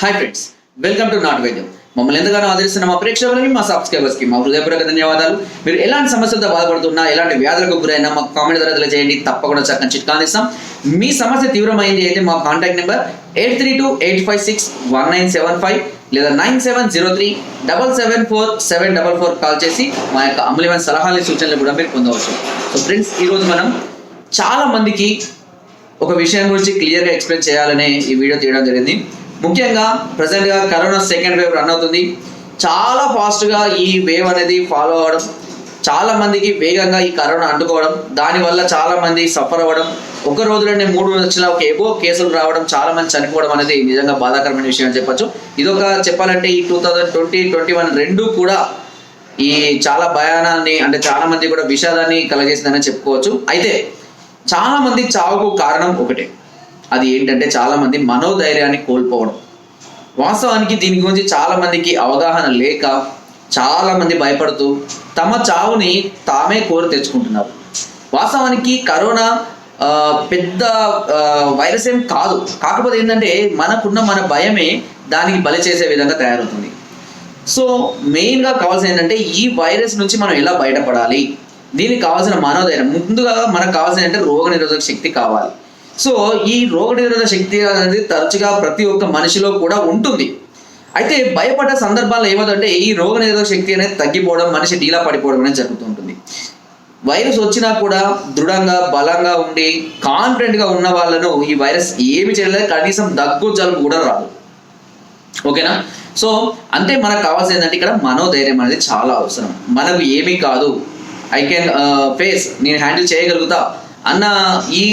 Hi friends welcome to నాట్ వైద్యం మమ్మల్ని ఎంతగానో ఆదరిస్తున్న మా ప్రేక్షకులకి మా సబ్స్క్రైబర్స్కి మా హృదయపూర్వక ధన్యవాదాలు. మీరు ఎలాంటి సమస్యలతో బాధపడుతున్నా ఎలాంటి వ్యాధులకు గురైనా మాకు కామెంట్ ద్వారా తెలియజేయండి. తప్పకుండా చక్కని చిట్కాలు ఇస్తాం. మీ సమస్య తీవ్రమైంది అయితే మా contact number eight three two eight five six one nine seven five లేదా nine seven zero three double seven four seven double four call చేసి మా యొక్క అమూల్యమైన సలహాలు సూచనలు కూడా మీరు పొందవచ్చు. సో ఫ్రెండ్స్ ఈరోజు మనం చాలా మందికి ఒక విషయం గురించి క్లియర్గా ఎక్స్ప్లెయిన్ చేయాలనే ఈ వీడియో తీయడం జరిగింది. ముఖ్యంగా ప్రజెంట్గా కరోనా సెకండ్ వేవ్ రన్ అవుతుంది. చాలా ఫాస్ట్గా ఈ వేవ్ అనేది ఫాలో అవ్వడం చాలా మందికి వేగంగా ఈ కరోనా అంటుకోవడం దానివల్ల చాలా మంది సఫర్ అవ్వడం ఒక రోజులోనే మూడు లక్షల ఒక ఏవో కేసులు రావడం చాలా మంది చనిపోవడం అనేది నిజంగా బాధాకరమైన విషయం అని చెప్పొచ్చు. ఇదొక చెప్పాలంటే ఈ two thousand twenty twenty one రెండు కూడా ఈ చాలా భయానాన్ని అంటే చాలా మంది కూడా విషాదాన్ని కలగజేసిందని చెప్పుకోవచ్చు. అయితే చాలా మంది చావుకు కారణం ఒకటే. అది ఏంటంటే చాలా మంది మనోధైర్యాన్ని కోల్పోవడం. వాస్తవానికి దీని గురించి చాలా మందికి అవగాహన లేక చాలా మంది భయపడుతూ తమ చావుని తామే కోరి తెచ్చుకుంటున్నారు. వాస్తవానికి కరోనా పెద్ద వైరస్ ఏం కాదు. కాకపోతే ఏంటంటే మనకున్న మన భయమే దానికి బలి చేసే విధంగా తయారవుతుంది. సో మెయిన్గా కావాల్సింది ఏంటంటే ఈ వైరస్ నుంచి మనం ఎలా బయటపడాలి? దీనికి కావాల్సిన మనోధైర్యం. ముందుగా మనకు కావాల్సిన అంటే రోగ నిరోధక శక్తి కావాలి. సో ఈ రోగ నిరోధక శక్తి అనేది తరచుగా ప్రతి ఒక్క మనిషిలో కూడా ఉంటుంది. అయితే భయపడ్డ సందర్భాల్లో ఏమవుతుందంటే ఈ రోగ నిరోధక శక్తి అనేది తగ్గిపోవడం మనిషి డీలా పడిపోవడం అనేది జరుగుతుంటుంది. వైరస్ వచ్చినా కూడా దృఢంగా బలంగా ఉండి కాన్ఫిడెంట్గా ఉన్న వాళ్ళను ఈ వైరస్ ఏమి చేయలేదు. కనీసం దగ్గు జలుబు కూడా రాదు. ఓకేనా? సో అంటే మనకు కావాల్సింది ఏంటంటే ఇక్కడ మనోధైర్యం అనేది చాలా అవసరం. మనకు ఏమీ కాదు. I can face. నేను హ్యాండిల్ చేయగలుగుతా. అన్న ఈ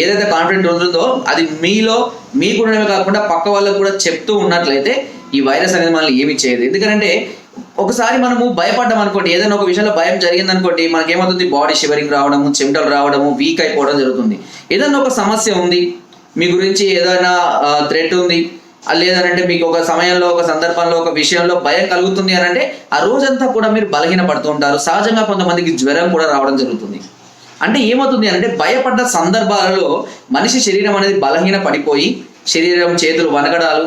ఏదైతే కాన్ఫిడెంట్ ఉంటుందో అది మీలో మీకు ఉండడమే కాకుండా పక్క వాళ్ళకు కూడా చెప్తూ ఉన్నట్లయితే ఈ వైరస్ అనేది మనల్ని ఏమి చేయదు. ఎందుకంటే ఒకసారి మనము భయపడ్డాం అనుకోండి ఏదైనా ఒక విషయంలో భయం జరిగింది అనుకోండి మనకి ఏమవుతుంది బాడీ షివరింగ్ రావడము చెమటలు రావడము వీక్ అయిపోవడం జరుగుతుంది. ఏదైనా ఒక సమస్య ఉంది మీ గురించి ఏదైనా థ్రెట్ ఉంది లేదనంటే మీకు ఒక సమయంలో ఒక సందర్భంలో ఒక విషయంలో భయం కలుగుతుంది అని అంటే ఆ రోజంతా కూడా మీరు బలహీన పడుతూ ఉంటారు. సహజంగా కొంతమందికి జ్వరం కూడా రావడం జరుగుతుంది. అంటే ఏమవుతుంది అంటే భయపడ్డ సందర్భాలలో మనిషి శరీరం అనేది బలహీన పడిపోయి శరీరం చేతులు వనకడాలు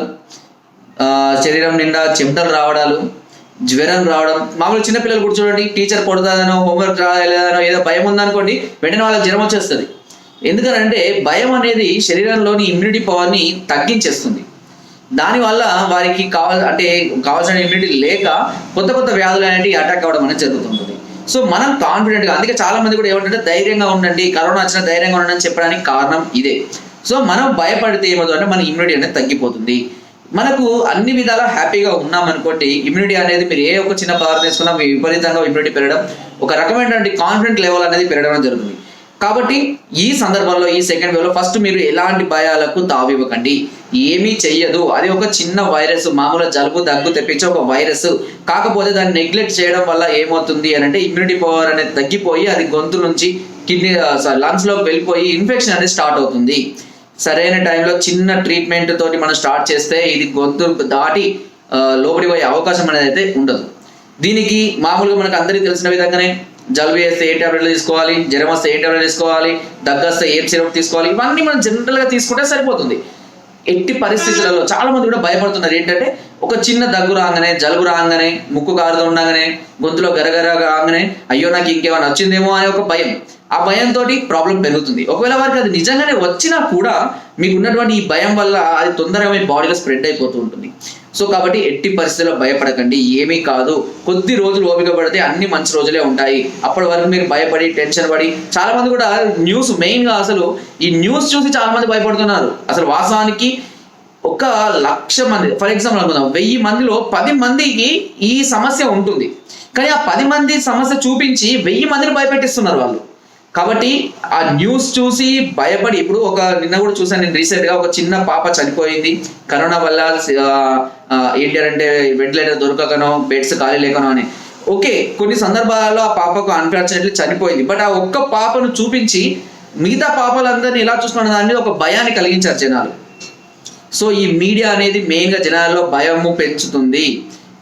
శరీరం నిండా చెమటలు రావడాలు జ్వరం రావడం. మామూలు చిన్నపిల్లలు కూడా చూడండి టీచర్ కొడతాదనో హోంవర్క్ రాలేదనో ఏదో భయం ఉందనుకోండి వెంటనే వాళ్ళకి జ్వరం వచ్చేస్తుంది. ఎందుకనంటే భయం అనేది శరీరంలోని ఇమ్యూనిటీ పవర్ని తగ్గించేస్తుంది. దానివల్ల వారికి కావాల అంటే కావాల్సిన ఇమ్యూనిటీ లేక కొత్త కొత్త వ్యాధులు అనేవి అటాక్ అవ్వడం అనేది జరుగుతుంది. సో మనం కాన్ఫిడెంట్గా అందుకే చాలా మంది కూడా ఏమంటే ధైర్యంగా ఉండండి కరోనా వచ్చిన ధైర్యంగా ఉండండి అని చెప్పడానికి కారణం ఇదే. సో మనం భయపడితే ఏమవుతుందంటే మన ఇమ్యూనిటీ అనేది తగ్గిపోతుంది. మనకు అన్ని విధాలా హ్యాపీగా ఉన్నాం అనుకోండి ఇమ్యూనిటీ అనేది మీరు ఏ ఒక చిన్న పదార్థం తీసుకున్నా విపరీతంగా ఇమ్యూనిటీ పెరగడం ఒక రకమైనటువంటి కాన్ఫిడెంట్ లెవెల్ అనేది పెరగడం జరుగుతుంది. కాబట్టి ఈ సందర్భంలో ఈ సెకండ్ వేవ్లో ఫస్ట్ మీరు ఎలాంటి భయాలకు తావివ్వకండి. ఏమీ చెయ్యదు. అది ఒక చిన్న వైరస్ మామూలు జలుబు దగ్గు తెప్పించే ఒక వైరస్ కాకపోతే దాన్ని నెగ్లెక్ట్ చేయడం వల్ల ఏమవుతుంది అని అంటే ఇమ్యూనిటీ పవర్ అనేది తగ్గిపోయి అది గొంతు నుంచి కిడ్నీ లంగ్స్లోకి వెళ్ళిపోయి ఇన్ఫెక్షన్ అనేది స్టార్ట్ అవుతుంది. సరైన టైంలో చిన్న ట్రీట్మెంట్ తోటి మనం స్టార్ట్ చేస్తే ఇది గొంతు దాటి ఆ, లోపలికి పోయే అవకాశం అనేది అయితే ఉండదు. దీనికి మామూలుగా మనకు అందరికీ తెలిసిన విధంగానే జలుబు వేస్తే ఏ టాబ్లెట్లు తీసుకోవాలి? జ్వరం వస్తే ఏ టాబ్లెట్ తీసుకోవాలి? దగ్గు వస్తే ఏ సిరప్ తీసుకోవాలి? ఇవన్నీ మనం జనరల్గా తీసుకుంటే సరిపోతుంది. ఎట్టి పరిస్థితులలో చాలా మంది కూడా భయపడుతున్నారు. ఏంటంటే ఒక చిన్న దగ్గు రాగానే జలుబు రాగానే ముక్కు కారుతూ ఉండగానే గొంతులో గరగర రాగానే అయ్యో నాకు ఇంకేమైనా వచ్చిందేమో అనే ఒక భయం. ఆ భయంతో ప్రాబ్లం పెరుగుతుంది. ఒకవేళ వారికి అది నిజంగానే వచ్చినా కూడా మీకు ఉన్నటువంటి ఈ భయం వల్ల అది తొందరగా మీ బాడీలో స్ప్రెడ్ అయిపోతూ ఉంటుంది. సో కాబట్టి ఎట్టి పరిస్థితుల్లో భయపడకండి. ఏమీ కాదు. కొద్ది రోజులు ఓపిక పడితే అన్ని మంచి రోజులే ఉంటాయి. అప్పటి వరకు మీరు భయపడి టెన్షన్ పడి చాలా మంది కూడా న్యూస్ మెయిన్గా అసలు ఈ న్యూస్ చూసి చాలా మంది భయపడుతున్నారు. అసలు వాస్తవానికి ఒక లక్ష మంది ఫర్ ఎగ్జాంపుల్ అనుకుందాం వెయ్యి మందిలో పది మందికి ఈ సమస్య ఉంటుంది. కానీ ఆ పది మంది సమస్య చూపించి వెయ్యి మందిని భయపెట్టిస్తున్నారు వాళ్ళు. కాబట్టి ఆ న్యూస్ చూసి భయపడి ఇప్పుడు ఒక నిన్న కూడా చూసాను నేను రీసెంట్గా ఒక చిన్న పాప చనిపోయింది. కరోనా వల్ల ఏంటంటే ఏంటి అంటే వెంటిలేటర్ దొరకకనో బెడ్స్ ఖాళీ లేకనో అని. ఓకే కొన్ని సందర్భాలలో ఆ పాపకు అన్ఫార్చునేట్లీ చనిపోయింది. బట్ ఆ ఒక్క పాపను చూపించి మిగతా పాపలందరినీ ఎలా చూసుకున్న దాని ఒక భయాన్ని కలిగించారు జనాలు. సో ఈ మీడియా అనేది మెయిన్గా జనాల్లో భయము పెంచుతుంది.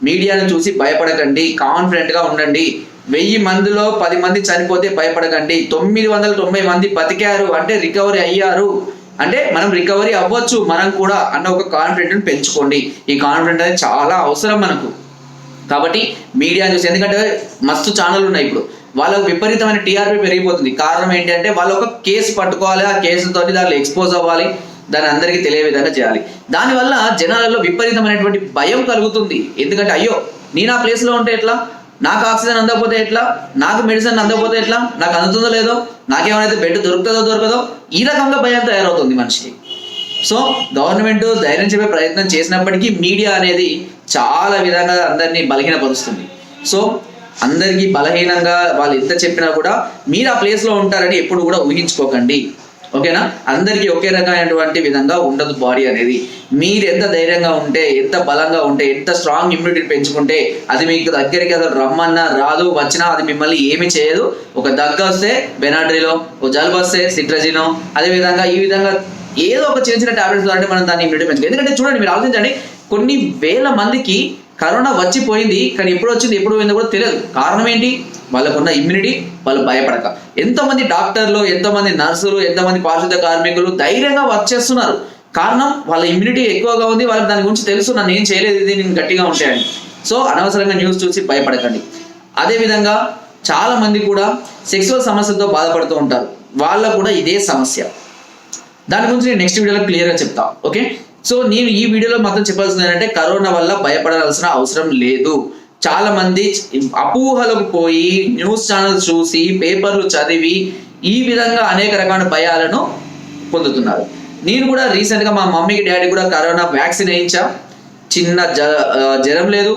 మీడియాను చూసి భయపడకండి కాన్ఫిడెంట్గా ఉండండి. వెయ్యి మందిలో పది మంది చనిపోతే భయపడకండి. తొమ్మిది వందల తొంభై మంది బతికారు అంటే రికవరీ అయ్యారు. అంటే మనం రికవరీ అవ్వచ్చు. మనం కూడా అన్న ఒక కాన్ఫిడెంట్ పెంచుకోండి. ఈ కాన్ఫిడెంట్ అనేది చాలా అవసరం మనకు. కాబట్టి మీడియా న్యూస్ ఎందుకంటే మస్తు ఛానల్ ఉన్నాయి ఇప్పుడు. వాళ్ళకు విపరీతమైన టీఆర్పీ పెరిగిపోతుంది. కారణం ఏంటంటే వాళ్ళు ఒక కేసు పట్టుకోవాలి. ఆ కేసుతో దాంట్లో ఎక్స్పోజ్ అవ్వాలి. దాన్ని అందరికీ తెలియ విధంగా చేయాలి దానివల్ల జనాలలో విపరీతమైనటువంటి భయం కలుగుతుంది. ఎందుకంటే అయ్యో నేను ఆ ప్లేస్లో ఉంటే ఎట్లా? నాకు ఆక్సిజన్ అందకపోతే ఎట్లా? నాకు మెడిసిన్ అందకపోతే ఎట్లా? నాకు అందుతుందో లేదో? నాకేమైనా బెడ్ దొరుకుతుందో దొరకదో? ఈ రకంగా భయం తయారవుతుంది మనిషికి. సో గవర్నమెంట్ ధైర్యం చెప్పే ప్రయత్నం చేసినప్పటికీ మీడియా అనేది చాలా విధంగా అందరినీ బలహీనపరుస్తుంది. సో అందరికీ బలహీనంగా వాళ్ళు ఎంత చెప్పినా కూడా మీరు ఆ ప్లేస్లో ఉంటారని ఎప్పుడు కూడా ఊహించుకోకండి. ఓకేనా? అందరికీ ఒకే రకమైనటువంటి విధంగా ఉండదు బాడీ అనేది. మీరు ఎంత ధైర్యంగా ఉంటే ఎంత బలంగా ఉంటే ఎంత స్ట్రాంగ్ ఇమ్యూనిటీ పెంచుకుంటే అది మీకు దగ్గరికి అసలు రమ్మన్నా రాదు వచ్చినా అది మిమ్మల్ని ఏమి చేయదు. ఒక దగ్గ వస్తే బెనాడ్రిలో ఒక జలుబు వస్తే సిట్రజినో అదే విధంగా ఈ విధంగా ఏదో ఒక చిన్న చిన్న టాబ్లెట్స్ అంటే మనం దాన్ని ఇమ్యూనిటీ పెంచుకోవాలి ఎందుకంటే చూడండి మీరు ఆలోచించండి కొన్ని వేల మందికి కరోనా వచ్చిపోయింది కానీ ఎప్పుడు వచ్చింది ఎప్పుడు పోయిందో కూడా తెలియదు. కారణం ఏంటి? వాళ్ళకున్న ఇమ్యూనిటీ వాళ్ళు భయపడక. ఎంతోమంది డాక్టర్లు ఎంతోమంది నర్సులు ఎంతోమంది పారిశుద్ధ కార్మికులు ధైర్యంగా వర్క్ చేస్తున్నారు. కారణం వాళ్ళ ఇమ్యూనిటీ ఎక్కువగా ఉంది వాళ్ళకి దాని గురించి తెలుసు నన్ను ఏం చేయలేదు ఇది నేను గట్టిగా ఉంటాయని. సో అనవసరంగా న్యూస్ చూసి భయపడకండి. అదేవిధంగా చాలా మంది కూడా సెక్సువల్ సమస్యలతో బాధపడుతూ ఉంటారు. వాళ్ళకు కూడా ఇదే సమస్య. దాని గురించి నేను నెక్స్ట్ వీడియోలో క్లియర్గా చెప్తా ఓకే సో నేను ఈ వీడియోలో మాత్రం చెప్పాల్సింది ఏంటంటే కరోనా వల్ల భయపడాల్సిన అవసరం లేదు. చాలా మంది అపోహలకు పోయి న్యూస్ ఛానల్స్ చూసి పేపర్లు చదివి ఈ విధంగా అనేక రకాల భయాలను పొందుతున్నారు. నేను కూడా రీసెంట్గా మా మమ్మీకి డాడీ కూడా కరోనా వ్యాక్సిన్ వేయించా. చిన్న జ జ్వరం లేదు.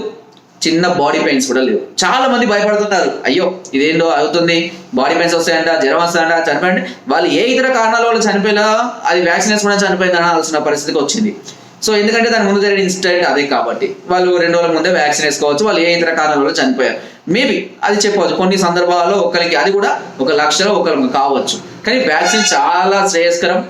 చిన్న బాడీ పెయిన్స్ కూడా లేవు. చాలా మంది భయపడుతున్నారు. అయ్యో ఇదేంటో అవుతుంది? బాడీ పెయిన్స్ వస్తాయంట జ్వరం వస్తాయంట చనిపోయింది వాళ్ళు ఏ ఇతర కారణాల వల్ల చనిపోయినా అది వ్యాక్సినేషన్ కూడా చనిపోయిందని అనాల్సిన పరిస్థితికి వచ్చింది. సో ఎందుకంటే దాని ముందు జరిగిన ఇన్సిడెంట్ అదే కాబట్టి. వాళ్ళు రెండు రోజుల ముందే వ్యాక్సిన్ వేసుకోవచ్చు వాళ్ళు ఏ ఇతర కారణాలలో చనిపోయారు. మేబీ అది చెప్పవచ్చు. కొన్ని సందర్భాల్లో ఒకరికి అది కూడా ఒక లక్షలో ఒకరికి కావచ్చు. కానీ వ్యాక్సిన్ చాలా శ్రేయస్కరం.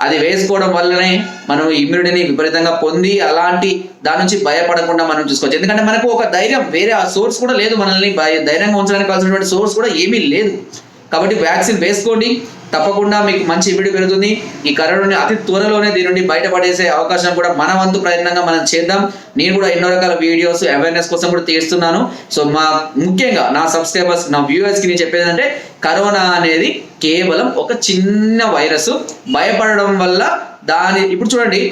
అది వేసుకోవడం వల్లనే మనం ఇమ్యూనిటీని విపరీతంగా పొంది అలాంటి దాని నుంచి భయపడకుండా మనం చూసుకోవచ్చు. ఎందుకంటే మనకు ఒక ధైర్యం వేరే ఆ సోర్స్ కూడా లేదు మనల్ని భయ- ధైర్యంగా ఉంచడానికి కావాల్సినటువంటి సోర్స్ కూడా ఏమీ లేదు. కాబట్టి వ్యాక్సిన్ వేసుకోండి. తప్పకుండా మీకు మంచి ఇమ్యూనిటీ పెరుగుతుంది. ఈ కరోనాని అతి త్వరలోనే దీని నుండి బయటపడేసే అవకాశం కూడా మన వంతు ప్రయత్నంగా మనం చేద్దాం. నేను కూడా ఎన్నో రకాల వీడియోస్ అవేర్నెస్ కోసం కూడా తీస్తున్నాను. సో మా ముఖ్యంగా నా సబ్స్క్రైబర్స్ నా వ్యూవర్స్కి నేను చెప్పేది అంటే కరోనా అనేది కేవలం ఒక చిన్న వైరస్ భయపడడం వల్ల దాని ఇప్పుడు చూడండి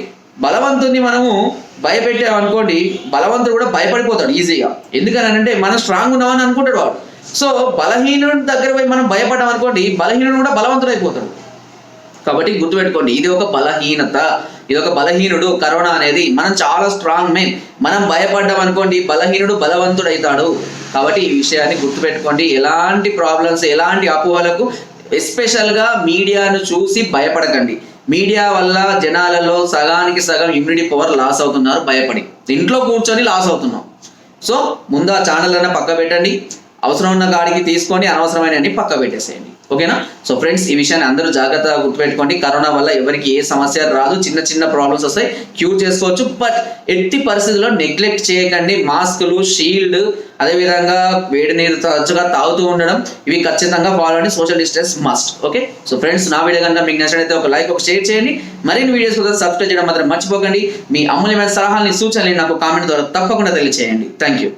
బలవంతుని మనము భయపెట్టాం అనుకోండి బలవంతుడు కూడా భయపడిపోతాడు ఈజీగా ఎందుకని అంటే మనం స్ట్రాంగ్ ఉన్నామని అనుకుంటాడు వాడు. సో బలహీనుడి దగ్గర పోయి మనం భయపడ్డాం అనుకోండి బలహీనుడు కూడా బలవంతుడు అయిపోతాడు. కాబట్టి గుర్తుపెట్టుకోండి ఇది ఒక బలహీనత ఇది ఒక బలహీనుడు కరోనా అనేది మనం చాలా స్ట్రాంగ్ మెయిన్ మనం భయపడ్డాం అనుకోండి బలహీనుడు బలవంతుడు అవుతాడు కాబట్టి ఈ విషయాన్ని గుర్తుపెట్టుకోండి ఎలాంటి ప్రాబ్లమ్స్ ఎలాంటి అపోహలకు ఎస్పెషల్గా మీడియాను చూసి భయపడకండి. మీడియా వల్ల జనాలలో సగానికి సగం ఇమ్యూనిటీ పవర్ లాస్ అవుతున్నారు భయపడి. ఇంట్లో కూర్చొని లాస్ అవుతున్నాం. సో ముందు ఆ ఛానల్ అన్న పక్క పెట్టండి. అవసరం ఉన్న కాడికి తీసుకొని అనవసరమైన పక్క పెట్టేసేయండి. ఓకేనా? సో ఫ్రెండ్స్ ఈ విషయాన్ని అందరూ జాగ్రత్తగా గుర్తుపెట్టుకోండి. కరోనా వల్ల ఎవరికి ఏ సమస్య రాదు చిన్న చిన్న ప్రాబ్లమ్స్ వస్తాయి క్యూర్ చేసుకోవచ్చు బట్ ఎట్టి పరిస్థితుల్లో నెగ్లెక్ట్ చేయకండి. మాస్కులు షీల్డ్ అదేవిధంగా వేడి నీరు తరచుగా తాగుతూ ఉండడం ఇవి ఖచ్చితంగా ఫాలో అండి social distance must okay? So friends నా వీడియో కనుక మీకు నచ్చినట్లయితే ఒక లైక్ ఒక షేర్ చేయండి. మరిన్ని వీడియోస్ కోసం సబ్స్క్రైబ్ చేయడం మాత్రం మర్చిపోకండి. మీ అమూల్యమైన సలహాలని సూచనలు నాకు కామెంట్ ద్వారా తప్పకుండా తెలియచేయండి. Thank you